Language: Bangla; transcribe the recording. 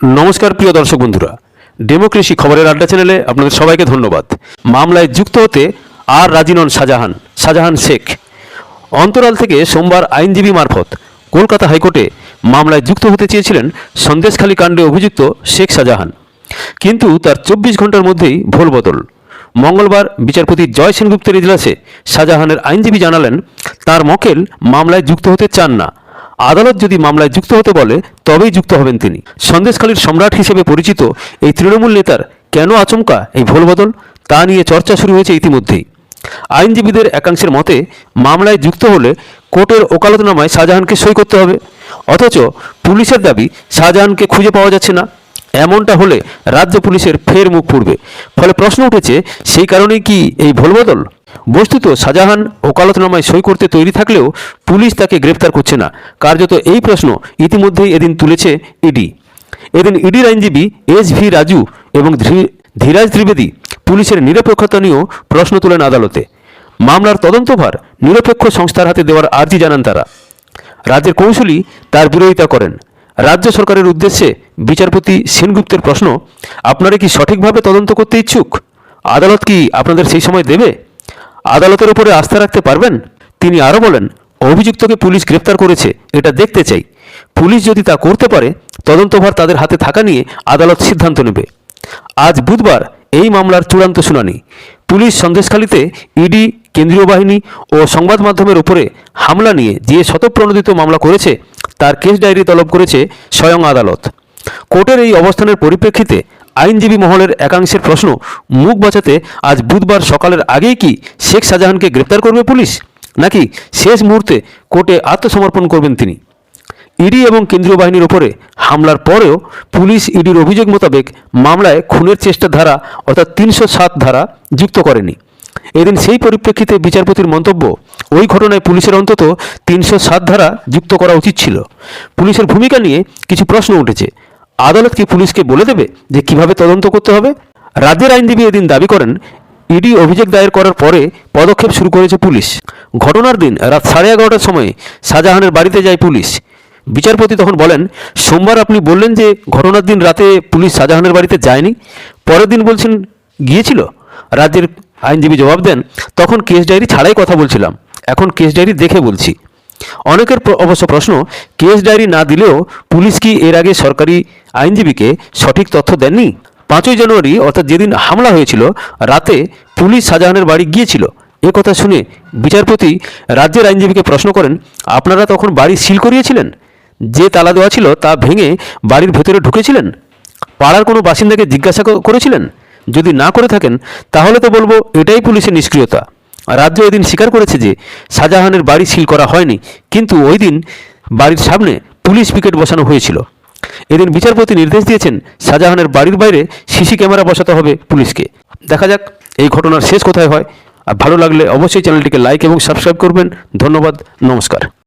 নমস্কার, প্রিয় দর্শক বন্ধুরা। ডেমোক্রেসি খবরের আড্ডা চ্যানেলে আপনাদের সবাইকে ধন্যবাদ। মামলায় যুক্ত হতে আর রাজি নন শাহজাহান শাহজাহান শেখ। অন্তরাল থেকে সোমবার আইনজীবী মারফত কলকাতা হাইকোর্টে মামলায় যুক্ত হতে চেয়েছিলেন সন্দেশখালী কাণ্ডে অভিযুক্ত শেখ শাহজাহান। কিন্তু তার চব্বিশ ঘণ্টার মধ্যেই ভোল বদল। মঙ্গলবার বিচারপতি জয় সেনগুপ্তের ইজলাসে শাহজাহানের আইনজীবী জানালেন, তার মকেল মামলায় যুক্ত হতে চান না। আদালত যদি মামলায় যুক্ত হতে বলে, তবেই যুক্ত হবেন তিনি। সন্দেশখালীর সম্রাট হিসেবে পরিচিত এই তৃণমূল নেতার কেন আচমকা এই ভোলবদল তা নিয়ে চর্চা শুরু হয়েছে ইতিমধ্যেই। আইনজীবীদের একাংশের মতে, মামলায় যুক্ত হলে কোর্টের ওকালতনামায় শাহজাহানকে সই করতে হবে। অথচ পুলিশের দাবি, শাহজাহানকে খুঁজে পাওয়া যাচ্ছে না। এমনটা হলে রাজ্য পুলিশের ফের মুখ পুড়বে। ফলে প্রশ্ন উঠেছে, সেই কারণেই কি এই ভোলবদল বস্তুত শাহজাহান ওকালতনামায় সই করতে তৈরি থাকলেও পুলিশ তাকে গ্রেপ্তার করছে না। কার্যত এই প্রশ্ন ইতিমধ্যেই এদিন তুলেছে ইডি। এদিন ইডির আইনজীবী এস ভি রাজু এবং ধীরাজ ত্রিবেদী পুলিশের নিরপেক্ষতা নিয়েও প্রশ্ন তোলেন আদালতে। মামলার তদন্তভার নিরপেক্ষ সংস্থার হাতে দেওয়ার আর্জি জানান তারা। রাজ্যের কৌঁসুলি তার বিরোধিতা করেন। রাজ্য সরকারের উদ্দেশ্যে বিচারপতি সেনগুপ্তের প্রশ্ন, আপনারা কি সঠিকভাবে তদন্ত করতে ইচ্ছুক? আদালত কি আপনাদের সেই সময় দেবে? আদালতের উপরে আস্থা রাখতে পারবেন? তিনি আরও বলেন, অভিযুক্তকে পুলিশ গ্রেপ্তার করেছে, এটা দেখতে চাই। পুলিশ যদি তা করতে পারে, তদন্তভার তাদের হাতে থাকা নিয়ে আদালত সিদ্ধান্ত নেবে। আজ বুধবার এই মামলার চূড়ান্ত শুনানি। পুলিশ সন্দেশখালীতে ইডি, কেন্দ্রীয় বাহিনী ও সংবাদ মাধ্যমের উপরে হামলা নিয়ে যে শতপ্রণোদিত মামলা করেছে, তার কেস ডায়েরি তলব করেছে স্বয়ং আদালত। কোর্টের এই অবস্থানের পরিপ্রেক্ষিতে আইনজীবী মহলের একাংশের প্রশ্ন, মুখ বাঁচাতে আজ বুধবার সকালের আগেই কি শেখ শাহজাহানকে গ্রেপ্তার করবে পুলিশ? নাকি শেষ মুহূর্তে কোর্টে আত্মসমর্পণ করবেন তিনি? ইডি এবং কেন্দ্রীয় বাহিনীর ওপরে হামলার পরেও পুলিশ ইডির অভিযোগ মোতাবেক মামলায় খুনের চেষ্টা ধারা অর্থাৎ তিনশো সাত ধারা যুক্ত করেনি। এদিন সেই পরিপ্রেক্ষিতে বিচারপতির মন্তব্য, ওই ঘটনায় পুলিশের অন্তত তিনশো সাত ধারা যুক্ত করা উচিত ছিল। পুলিশের ভূমিকা নিয়ে কিছু প্রশ্ন উঠেছে। আদালত কি পুলিশকে বলে দেবে যে কীভাবে তদন্ত করতে হবে। রাজ্যের আইনজীবী এদিন দাবি করেন, ইডি অভিযোগ দায়ের করার পরে পদক্ষেপ শুরু করেছে পুলিশ। ঘটনার দিন রাত সাড়ে এগারোটার সময় শাহজাহানের বাড়িতে যায় পুলিশ। বিচারপতি তখন বলেন, সোমবার আপনি বললেন যে ঘটনার দিন রাতে পুলিশ শাহজাহানের বাড়িতে যায়নি। পরের দিন বলছেন, গিয়েছিল? রাজ্যের আইনজীবী জবাব দেন, তখন কেস ডায়েরি ছাড়াই কথা বলছিলাম। এখন কেস ডায়েরি দেখে বলছি। অনেকের অবশ্য প্রশ্ন, কেস ডায়েরি না দিলেও পুলিশ কি এর আগে সরকারি আইনজীবীকে সঠিক তথ্য দেননি? পাঁচই জানুয়ারি, অর্থাৎ যেদিন হামলা হয়েছিল, রাতে পুলিশ শাহজাহানের বাড়ি গিয়েছিল। এ কথা শুনে বিচারপতি রাজ্যের আইনজীবীকে প্রশ্ন করেন, আপনারা তখন বাড়ি সিল করিয়েছিলেন? যে তালা দেওয়া ছিল তা ভেঙে বাড়ির ভেতরে ঢুকেছিলেন? পাড়ার কোনো বাসিন্দাকে জিজ্ঞাসা করেছিলেন? যদি না করে থাকেন, তাহলে তো বলব এটাই পুলিশের নিষ্ক্রিয়তা। রাজ্য এদিন স্বীকার করেছে যে শাহজাহানের বাড়ি সিল করা হয়নি, কিন্তু ওই দিন বাড়ির সামনে পুলিশ পিকেট বসানো হয়েছিল। এদিন বিচারপতি নির্দেশ দিয়েছেন শাহজাহানের বাড়ির বাইরে সিসি ক্যামেরা বসাতে হবে পুলিশকে। দেখা যাক এই ঘটনার শেষ কোথায় হয়। আর ভালো লাগলে অবশ্যই চ্যানেলটিকে লাইক এবং সাবস্ক্রাইব করবেন। ধন্যবাদ, নমস্কার।